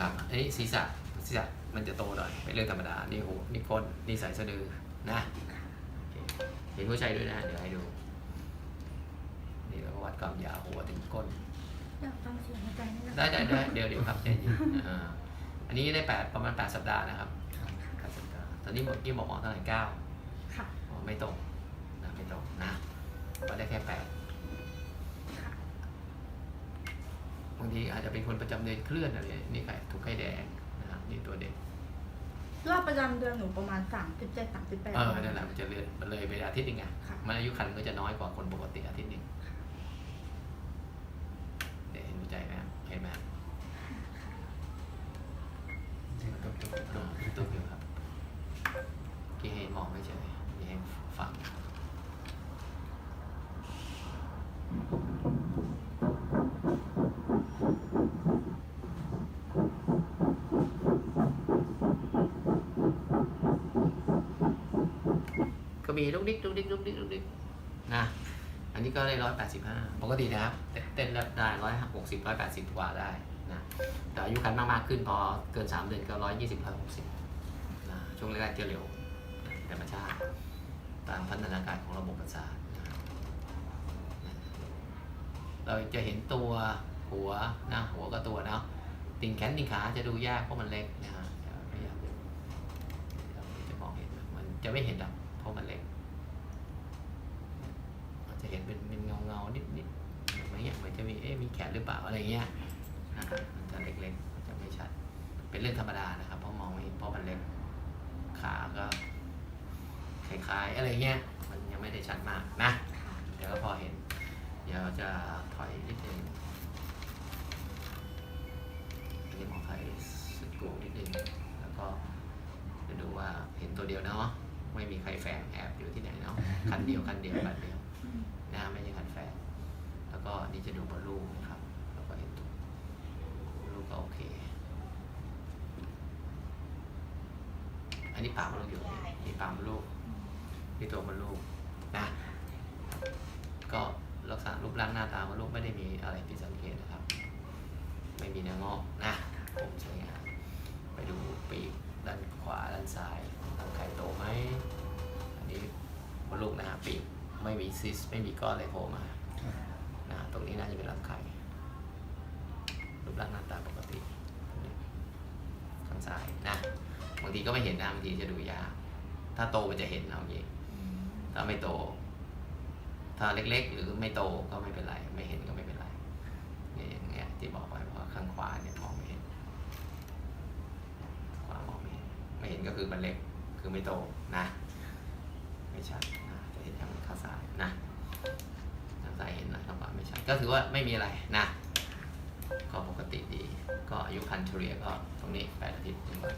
นะครับอันนี้ศีรษะศีรษะมันจะโตหน่อยเป็นเรื่องธรรมดา นี่หัวนี่ก้นนี่สายสะดือนะโอเคเห็นหัวใจด้วยนะเดี๋ยวให้ดู นี่เราก็วัดความยาวหัวถึงก้นอยากฟังเสียงหัวใจนี่นะได้ได้ได้เดี๋ยวเดี๋ยวครับใจเย็นอ่าอันนี้ได้แปดประมาณแปดสัปดาห์นะครับแปดสัปดาห์ตอนนี้เมื่อกี้บอกหมอเท่าไหร่เก้าค่ะอ๋อไม่ตรงนะไม่ตรงนะก็ได้แค่แปด ค่ะ บางทีอาจจะเป็นคนประจำเดือนเคลื่อนอะไรนี่ไข่ถูกไข่แดงนะครับนี่ตัวเด็กรอบประจำเดือนหนูประมาณสามสิบเจ็ดสามสิบแปดเออนั่นแหละมันจะเลื่อนมันเลยไปอาทิตย์หนึงไงค่ะมันอายุคันก็จะน้อยกว่าคนปกติอาทิตย์หนึ่งเดี๋ยวเห็นหัวใจไหมครับเห็นไหมครับตุ๊บตุ๊บตุ๊บตุ๊บอยู่ครับกี่ให้มองไม่เฉยมีให้ฟัง ก็มีลูกดิ๊กลูกดิ๊กลูกดิ๊กลูกดิ๊กนะอันนี้ก็ได้ร้อยแปดสิบห้าปกตินะครับ เต้นได้ร้อยหกสิบร้อยแปดสิบกว่าได้นะแต่อายุคันมากๆขึ้นพอเกินสามเดือนก็ร้อยยี่สิบร้อยหกสิบนะช่วงแรกๆจะเร็วธรรมชาติตามพัฒนาการของระบบประสาทนะเราจะเห็นตัวหัวนะหัวก็ตัวเนาะติ่งแขนติ่งขาจะดูยากเพราะมันเล็กนะฮะจะพยายามดูเราจะมองเห็นมันจะไม่เห็นหรอกอาจจะ เห็นเป็นเป็นเงาเงานิดนิดๆอะไรเงี้ยเหมือนจะมีเอ๊ะมีแขนหรือเปล่าอะไรเงี้ยนะฮะมันจะเล็กๆมันจะไม่ชัด เป็นเรื่องธรรมดานะครับเพราะมองไม่เห็นเพราะมันเล็กขาก็คล้ายๆอะไรเงี้ยมันยังไม่ได้ชัดมากนะค่ะเดี๋ยวก็พอเห็น เดี๋ยวจะถอยนิดนึงอันนี้มอถอยสุดกูนิดนึงแล้วก็จะดูว่าเห็นตัวเดียวเนาะไม่มีใครแฝงแอบอยู่ที่ไหนเนาะคันเดียวคันเดียวคันเดียว อืมนะไม่ใช่คันแฝงแล้วก็นี่จะดูบอลลูกนะครับแล้วก็เห็นตัวลูกก็โอเค อันนี้ปากมดลูกอยู่นี่ปากมดลูกนี่ตัวมดลูกนะก็ลักษณะรูปร่างหน้าตามดลูกไม่ได้มีอะไรผิดสังเกตนะครับ ไม่มีเนื้องอกนะผมสวยงามไปดูปีกด้านขวาด้านซ้ายทางไข่โตไหมอันนี้มดลูกนะฮะปีก ไม่มีซิสไม่มีก้อนอะไรโผล่มานะตรงนี้น่าจะเป็นรังไข่รูปร่างหน้าตาปกติข้างซ้ายนะบางทีก็ไม่เห็นนะบางทีจะดูยากถ้าโตมันจะเห็นเอาอย่างนี้อืมถ้าไม่โต ถ้าเล็กๆ หรือไม่โตก็ไม่เป็นไร ไม่เห็นก็ไม่เป็นไรนี่อย่างเงี้ยที่บอกไว้เพราะข้างขวาเนี่ยมองไม่เห็นขวามองไม่เห็นไม่เห็นก็คือมันเล็กคือไม่โตนะ ไม่ชัดนะจะเห็นทางข้างซ้ายนะทางซ้ายเห็นนะข้างขวาไม่ชัด ก็ถือว่าไม่มีอะไรนะก็ปกติดี ก็อายุคันเฉลี่ยก็ตรงนี้แปดอาทิตย์ถึงวัน